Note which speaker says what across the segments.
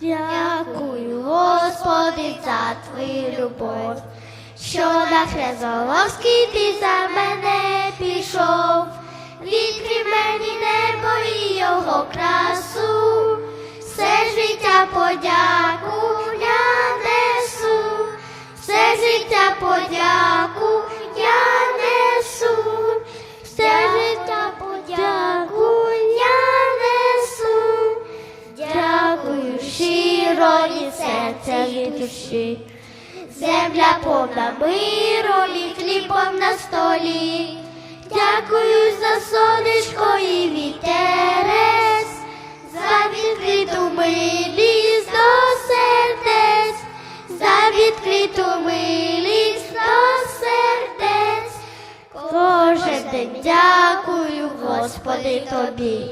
Speaker 1: Дякую, Господи, за твою любов, що на Хрезоловський ти за мене пішов, відкрив мені небо і його красу, все життя подяку я несу, все життя подяку від серця від душі. Земля повна миру і хлібом на столі. Дякую за сонечко і вітерець, за відкриту милість до сердець, за відкриту милість до сердець. Кожен день дякую, Господи, тобі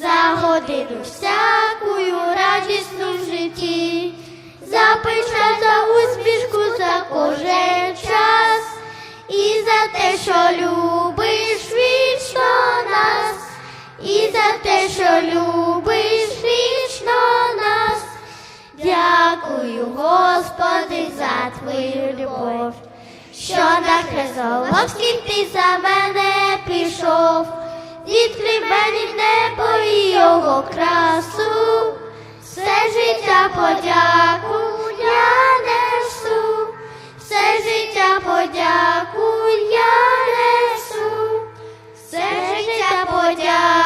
Speaker 1: за годину всякую радісну в житті, за пиша, за усмішку, за кожен час, і за те, що любиш вічно нас, і за те, що любиш вічно нас. Дякую, Господи, за твою любов, що на Хризоловський ти за мене пішов, відкрив мені небо і його красу, життя подяку я несу, все життя подяку я несу, все життя подяку.